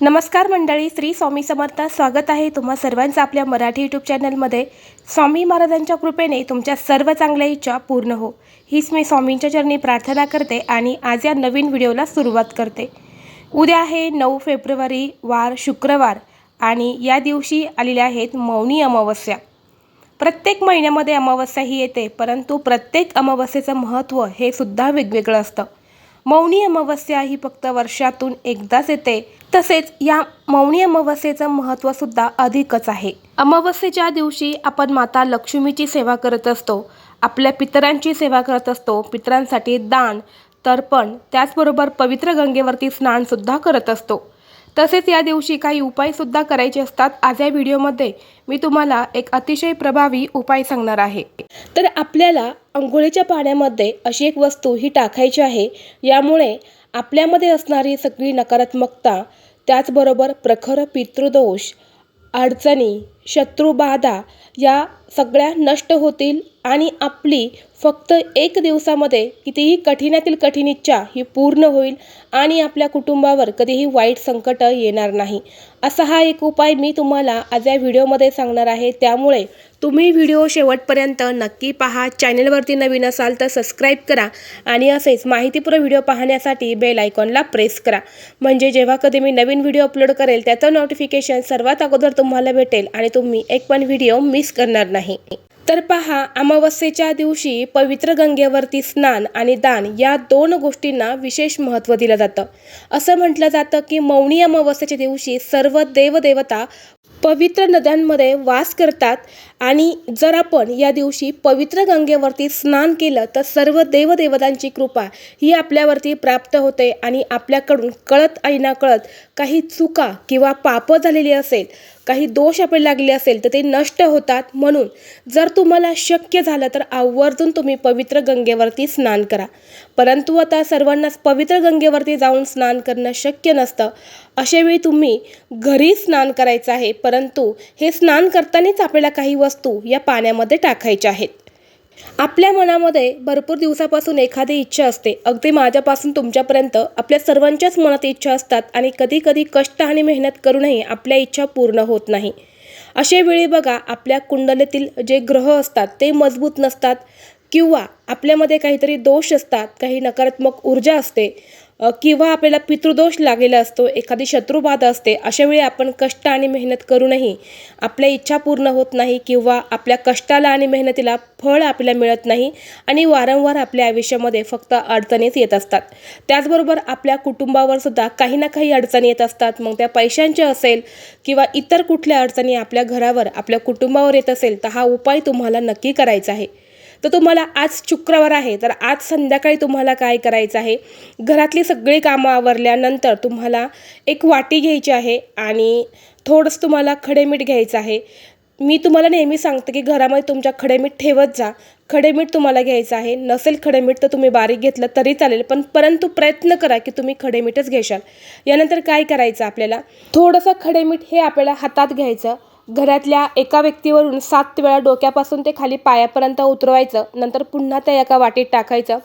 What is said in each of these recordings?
नमस्कार मंडळी श्री स्वामी समर्थ. स्वागत आहे तुम्हा सर्वांचं आपल्या मराठी यूट्यूब चॅनलमध्ये स्वामी महाराजांच्या कृपेने तुमच्या सर्व चांगल्या इच्छा पूर्ण हो. हीच मी स्वामींच्या चरणी प्रार्थना करते आणि आज या नवीन व्हिडिओला सुरुवात करते. उद्या आहे नऊ फेब्रुवारी वार शुक्रवार आणि या दिवशी आलेल्या आहेत मौनी अमावस्या. प्रत्येक महिन्यामध्ये अमावस्या ही येते परंतु प्रत्येक अमावस्येचं महत्त्व हे सुद्धा वेगवेगळं असतं. मौनी अमावस्या ही फक्त वर्षातून एकदाच येते. तसेच या मौनी अमावस्येचं महत्त्वसुद्धा अधिकच आहे. अमावस्येच्या दिवशी आपण माता लक्ष्मीची सेवा करत असतो. आपल्या पितरांची सेवा करत असतो. पितरांसाठी दान तर्पण त्याचबरोबर पवित्र गंगेवरती स्नानसुद्धा करत असतो. तसेच या दिवशी काही उपायसुद्धा करायचे असतात. आज या व्हिडिओमध्ये मी तुम्हाला एक अतिशय प्रभावी उपाय सांगणार आहे. तर आपल्याला अंघोळीच्या पाण्यामध्ये अशी एक वस्तू ही टाकायची आहे. यामुळे आपल्यामध्ये असणारी सगळी नकारात्मकता त्याचबरोबर प्रखर पितृदोष अडचणी शत्रुबाधा या सगळ्या नष्ट होतील आणि आपली फक्त एक दिवसामध्ये कितीही कठीणातील कठीण इच्छा ही पूर्ण होईल आणि आपल्या कुटुंबावर कधीही वाईट संकट येणार नाही. असा हा एक उपाय मी तुम्हाला आज या व्हिडिओमध्ये सांगणार आहे. त्यामुळे तुम्ही व्हिडिओ शेवटपर्यंत नक्की पहा. चॅनलवरती नवीन असाल तर सबस्क्राईब करा आणि असेच माहितीपूर्ण व्हिडिओ पाहण्यासाठी बेल आयकॉनला प्रेस करा. म्हणजे जेव्हा कधी मी नवीन व्हिडिओ अपलोड करेल त्याचं नोटिफिकेशन सर्वात अगोदर तुम्हाला भेटेल आणि तुम्ही एक पण व्हिडिओ मिस करणार नाही. तर पहा अमावस्येच्या दिवशी पवित्र गंगेवरती स्नान आणि दान या दोन गोष्टींना विशेष महत्त्व दिलं जातं. असं म्हटलं जातं की मौनी अमावस्येच्या दिवशी सर्व देवदेवता पवित्र नद्यांमध्ये वास करतात आणि जर आपण या दिवशी पवित्र गंगेवरती स्नान केलं तर सर्व देवदेवतांची कृपा ही आपल्यावरती प्राप्त होते आणि आपल्याकडून कळत आणि नकळत काही चुका किंवा पापं झालेली असेल काही दोष आपण लागले असेल तर ते नष्ट होतात. म्हणून जर तुम्हाला शक्य झालं तर आवर्जून तुम्ही पवित्र गंगेवरती स्नान करा. परंतु आता सर्वांनाच पवित्र गंगेवरती जाऊन स्नान करणं शक्य नसतं. अशावेळी तुम्ही घरी स्नान करायचं आहे. परंतु हे स्नान करतानाच आपल्याला काही वस्तू या पाण्यामध्ये टाकायच्या आहेत. आपल्या मनामध्ये भरपूर दिवसापासून एखादी इच्छा असते. अगदी माझ्यापासून तुमच्यापर्यंत आपल्या सर्वांच्याच मनात इच्छा असतात आणि कधी कधी कष्ट आणि मेहनत करूनही आपल्या इच्छा पूर्ण होत नाही. अशा वेळी बघा आपल्या कुंडलीतील जे ग्रह असतात ते मजबूत नसतात किंवा आपल्यामध्ये काहीतरी दोष असतात काही नकारात्मक ऊर्जा असते. किंवा आपल्याला पितृदोष लागलेला असतो एखादी शत्रुबाधा असते अशावेळी आपण कष्ट आणि मेहनत करूनही आपल्या इच्छा पूर्ण होत नाही किंवा आपल्या कष्टाला आणि मेहनतीला फळ आपल्याला मिळत नाही आणि वारंवार आपल्या आयुष्यामध्ये फक्त अडचणीच येत असतात. त्याचबरोबर आपल्या कुटुंबावर सुद्धा काही ना काही अडचणी येत असतात. मग त्या पैशांच्या असेल किंवा इतर कुठल्या अडचणी आपल्या घरावर आपल्या कुटुंबावर येत असेल तर हा उपाय तुम्हाला नक्की करायचा आहे. तर तुम्हाला आज शुक्रवार आहे. तर आज संध्याकाळी तुम्हाला काय करायचं आहे? घरातली सगळी कामं आवरल्यानंतर तुम्हाला एक वाटी घ्यायची आहे आणि थोडंसं तुम्हाला खडेमीठ घ्यायचं आहे. मी तुम्हाला नेहमी सांगते की घरामध्ये तुमच्या खडेमीठ ठेवत जा. खडेमीठ तुम्हाला घ्यायचं आहे. नसेल खडेमीठ तर तुम्ही बारीक घेतलं तरी चालेल पण परंतु प्रयत्न करा की तुम्ही खडेमीठच घेशाल. यानंतर काय करायचं आपल्याला? थोडंसं खडेमीठ हे आपल्याला हातात घ्यायचं. घरातल्या एका व्यक्तीवरून सात वेळा डोक्यापासून ते खाली पायापर्यंत उतरवायचं. नंतर पुन्हा त्या एका वाटीत टाकायचं.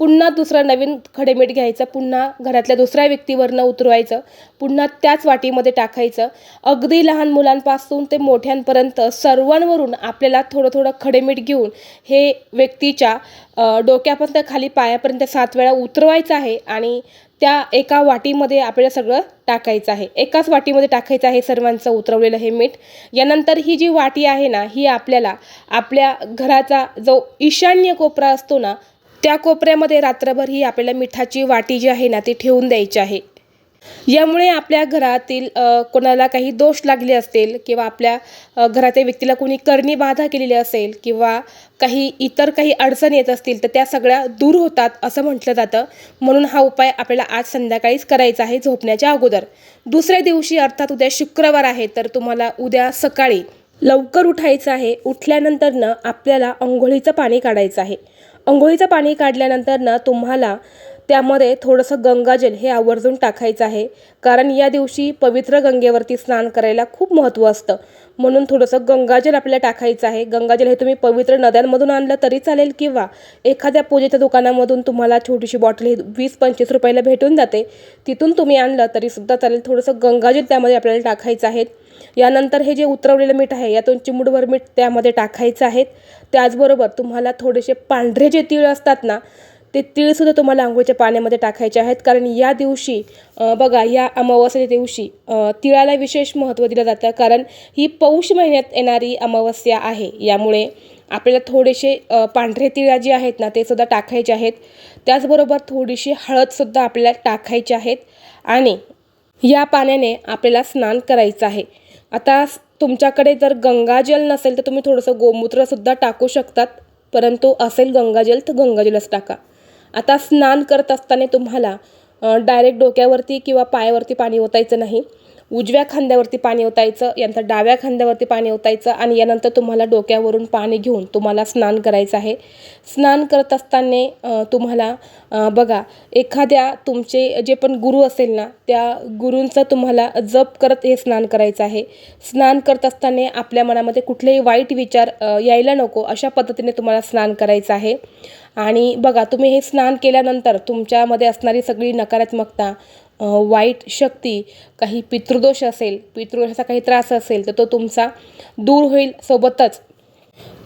पुन्हा दुसरं नवीन खडेमीठ घ्यायचं. पुन्हा घरातल्या दुसऱ्या व्यक्तीवरनं उतरवायचं. पुन्हा त्याच वाटीमध्ये टाकायचं. अगदी लहान मुलांपासून ते मोठ्यांपर्यंत सर्वांवरून आपल्याला थोडं थोडं खडेमीठ घेऊन हे व्यक्तीच्या डोक्यापर्यंत खाली पायापर्यंत सात वेळा उतरवायचं आहे आणि त्या एका वाटीमध्ये आपल्याला सगळं टाकायचं आहे. एकाच वाटीमध्ये टाकायचं आहे सर्वांचं उतरवलेलं हे मीठ. यानंतर ही जी वाटी आहे ना ही आपल्याला आपल्या घराचा जो ईशान्य कोपरा असतो ना त्या कोपऱ्यामध्ये रात्रभर ही आपल्याला मिठाची वाटी जी आहे ना ती ठेवून द्यायची आहे. यामुळे आपल्या घरातील कोणाला काही दोष लागले असतील किंवा आपल्या घरातील व्यक्तीला कोणी करणी बाधा केलेली असेल किंवा काही इतर काही अडचणी येत असतील तर त्या सगळ्या दूर होतात असं म्हटलं जातं. म्हणून हा उपाय आपल्याला आज संध्याकाळीच करायचा आहे झोपण्याच्या अगोदर. दुसऱ्या दिवशी अर्थात उद्या शुक्रवार आहे तर तुम्हाला उद्या सकाळी लवकर उठायचं आहे. उठल्यानंतरनं आपल्याला अंघोळीचं पाणी काढायचं आहे. अंघोळीचं पाणी काढल्यानंतरनं तुम्हाला त्यामध्ये थोडंसं गंगाजल हे आवर्जून टाकायचं आहे. कारण या दिवशी पवित्र गंगेवरती स्नान करायला खूप महत्त्व असतं. म्हणून थोडंसं गंगाजल आपल्याला टाकायचं आहे. गंगाजल हे तुम्ही पवित्र नद्यांमधून आणलं तरी चालेल किंवा एखाद्या पूजेच्या दुकानामधून तुम्हाला छोटीशी बॉटल ही वीस पंचवीस रुपयाला भेटून जाते. तिथून तुम्ही आणलं तरीसुद्धा चालेल. थोडंसं गंगाजल त्यामध्ये आपल्याला टाकायचं आहे. यानंतर हे जे उतरवलेलं मीठ आहे यातून चिमुडभर मीठ त्यामध्ये टाकायचं आहे. त्याचबरोबर तुम्हाला थोडेसे पांढरे जे तीळ असतात ना ते तिळसुद्धा तुम्हाला आंघोळीच्या पाण्यामध्ये टाकायचे आहेत. कारण या दिवशी बघा या अमावस्येच्या दिवशी तिळाला विशेष महत्त्व दिलं जातं. कारण ही पौष महिन्यात येणारी अमावस्या आहे. यामुळे आपल्याला थोडेसे पांढरे तिळा जे आहेत ना ते सुद्धा टाकायचे आहेत. त्याचबरोबर थोडीशी हळदसुद्धा आपल्याला टाकायची आहेत आणि या पाण्याने आपल्याला स्नान करायचं आहे. आता तुमच्याकडे जर गंगाजल नसेल तर तुम्ही थोडंसं गोमूत्रसुद्धा टाकू शकतात. परंतु असेल गंगाजल तर गंगाजलच टाका. आता स्नान करत असताना तुम्हाला डायरेक्ट डोक्यावरती किंवा पायावरती पाणी ओतायचं नाही. उजव्या खांद्यावरती पाणी ओतायचं यानंतर डाव्या खांद्यावरती पाणी ओतायचं आणि यानंतर तुम्हाला डोक्यावरून पाणी घेऊन तुम्हाला स्नान करायचं आहे. स्नान करत असताना तुम्हाला बघा एखाद्या तुमचे जे पण गुरु असेल ना त्या गुरूंचं तुम्हाला जप करत हे स्नान करायचं आहे. स्नान करत असताना आपल्या मनामध्ये कुठलेही वाईट विचार यायला नको अशा पद्धतीने तुम्हाला स्नान करायचं आहे. आणि बघा तुम्ही हे स्नान केल्यानंतर तुमच्यामध्ये असणारी सगळी नकारात्मकता वाईट शक्ती काही पितृदोष असेल पितृदोषाचा काही त्रास असेल तर तो तुमचा दूर होईल सोबतच.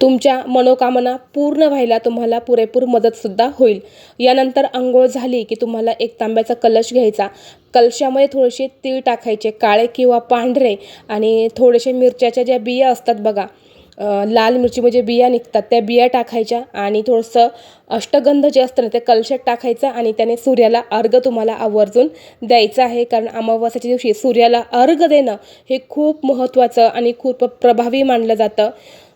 तुमच्या मनोकामना पूर्ण व्हायला तुम्हाला पुरेपूर मदतसुद्धा होईल. यानंतर आंघोळ झाली की तुम्हाला एक तांब्याचा कलश घ्यायचा. कलशामध्ये थोडेसे तीळ टाकायचे काळे किंवा पांढरे आणि थोडेसे मिरच्याच्या ज्या बिया असतात बघा लाल मिरची म्हणजे बिया निघतात त्या बिया टाकायच्या आणि थोडंसं अष्टगंध जे असतं ना ते कलशात टाकायचं आणि त्याने सूर्याला अर्घ तुम्हाला आवर्जून द्यायचं आहे. कारण अमावस्याच्या दिवशी सूर्याला अर्घ देणं हे खूप महत्त्वाचं आणि खूप प्रभावी मानलं जातं.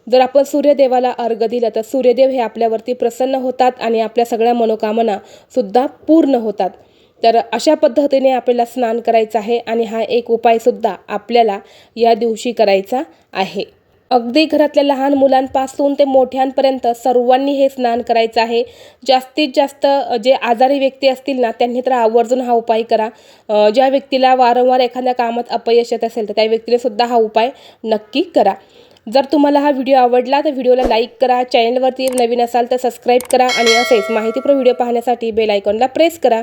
जर आपण सूर्यदेवाला अर्घ दिलं तर सूर्यदेव हे आपल्यावरती प्रसन्न होतात आणि आपल्या सगळ्या मनोकामना सुद्धा पूर्ण होतात. तर अशा पद्धतीने आपल्याला स्नान करायचं आहे आणि हा एक उपायसुद्धा आपल्याला या दिवशी करायचा आहे. अगदी घरातल्या लहान मुलांपासून ते मोठ्यांपर्यंत सर्वांनी हे स्नान करायचं आहे. जास्तीत जास्त जे आजारी व्यक्ती असतील ना त्यांनी तर आवर्जून हा उपाय करा. ज्या व्यक्तीला वारंवार एखाद्या कामात अपयश येत असेल तर त्या व्यक्तीने सुद्धा हा उपाय नक्की करा. जर तुम्हाला हा व्हिडिओ आवडला तर व्हिडिओला लाईक करा चॅनलवरती नवीन असाल तर सबस्क्राईब करा आणि असेच माहितीपूर्ण व्हिडिओ पाहण्यासाठी बेल आयकॉनला प्रेस करा.